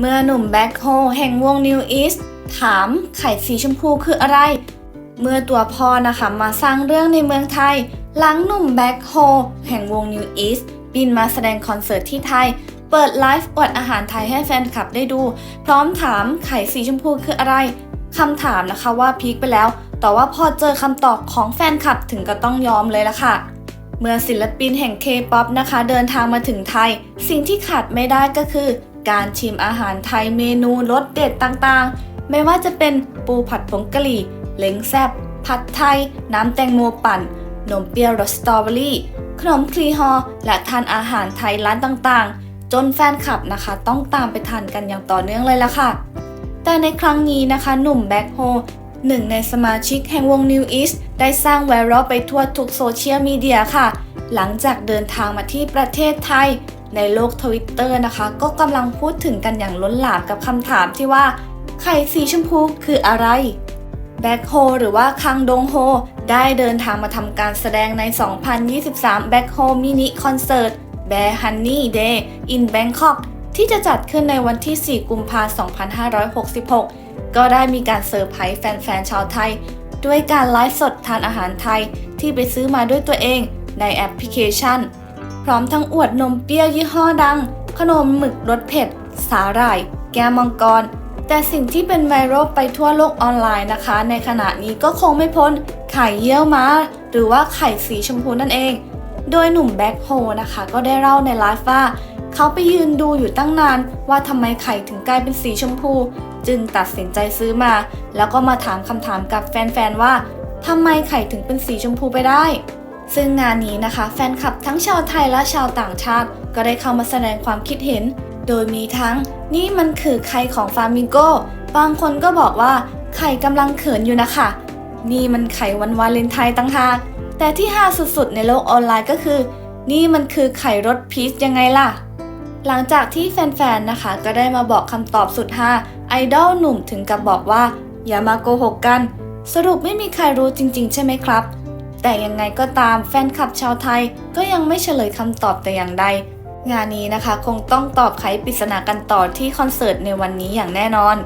เมื่อหนุ่มแบ็คโฮแห่งวง New East ถามไข่สีชมพูคืออะไร เมื่อตัวพ่อนะคะมาสร้างเรื่องในเมืองไทย หลังหนุ่มแบ็คโฮแห่งวง New East บินมาแสดงคอนเสิร์ตที่ไทย เปิดไลฟ์อวดอาหารไทยให้แฟนคลับได้ดู พร้อมถามไข่สีชมพูคืออะไรคำถามนะคะว่าพีคไปแล้ว แต่ว่าพอเจอคำตอบของแฟนคลับถึงก็ต้องยอมเลยละค่ะเมื่อศิลปินแห่ง K-POP นะคะ เดินทางมาถึงไทย สิ่งที่ขาดไม่ได้ก็คือ การชิมอาหารไทยเมนูรสเด็ดต่างๆ ไม่ว่าจะเป็นปูผัดผงกะหรี่ เล้งแซบผัดไทย น้ำแตงโมปั่น นมเปรี้ยวรสสตรอเบอรี่ ขนมคลีฮอ และทานอาหารไทยร้านต่างๆ จนแฟนคลับนะคะ ต้องตามไปทานกันอย่างต่อเนื่องเลยละค่ะ แต่ในครั้งนี้นะคะ หนุ่มแบ็คโฮหนึ่งในสมาชิกแห่งวง New East ได้สร้างไวรัลไปทั่วทุกโซเชียลมีเดียค่ะ หลังจากเดินทางมาที่ประเทศไทย ในโลกทวิตเตอร์นะคะ ก็กำลังพูดถึงกันอย่างล้นหลามกับคำถามที่ว่า ไข่สีชมพูคืออะไรแบ็คโฮหรือว่าคังดงโฮได้เดินทางมาทำการแสดงใน 2023 Back Ho Mini Concert Bear Honey Day in Bangkok ที่จะจัดขึ้นในวันที่ 4 กุมภาพันธ์ 2566 ก็ได้มีการเซอร์ไพรส์แฟนๆ ชาวไทย ด้วยการไลฟ์สดทานอาหารไทยที่ไปซื้อมาด้วยตัวเองในแอปพลิเคชัน ร้อมทั้งอวดนมเปรี้ยวยี่ห้อดัง ขนมหมึกรสเผ็ด สาหร่าย แก้มังกร แต่สิ่งที่เป็นไวรัลไปทั่วโลกออนไลน์นะคะ ในขณะนี้ก็คงไม่พ้นไข่เยี่ยวม้า หรือว่าไข่สีชมพูนั่นเอง โดยหนุ่มแบ็คโฮนะคะ ก็ได้เล่าในไลฟ์ว่าเขาไปยืนดูอยู่ตั้งนานว่าทำไมไข่ถึงกลายเป็นสีชมพู จึงตัดสินใจซื้อมา แล้วก็มาถามคำถามกับแฟนๆว่าทำไมไข่ถึงเป็นสีชมพูไปได้ ซึ่งงานนี้นะคะ แฟนคลับทั้งชาวไทยและชาวต่างชาติ ก็ได้เข้ามาแสดงความคิดเห็น โดยมีทั้ง นี่มันคือไข่ของฟามิงโก บางคนก็บอกว่าไข่กำลังเขินอยู่นะคะ นี่มันไข่วันวาเลนไทน์ตั้งหากแต่ที่ฮาสุดๆ ในโลกออนไลน์ก็คือ นี่มันคือไข่รสพีชยังไงล่ะ หลังจากที่แฟนๆ นะคะ ก็ได้มาบอกคำตอบสุดฮาไอดอลหนุ่มถึงกับบอกว่า อย่ามาโกหกกัน สรุปไม่มีใครรู้จริง ๆ ใช่ไหมครับ แต่ยังไงก็ตามแฟนคลับชาวไทยก็ยังไม่เฉลยคำตอบแต่อย่างใด งานนี้นะคะคงต้องตอบไขปริศนากันต่อที่คอนเสิร์ตในวันนี้อย่างแน่นอน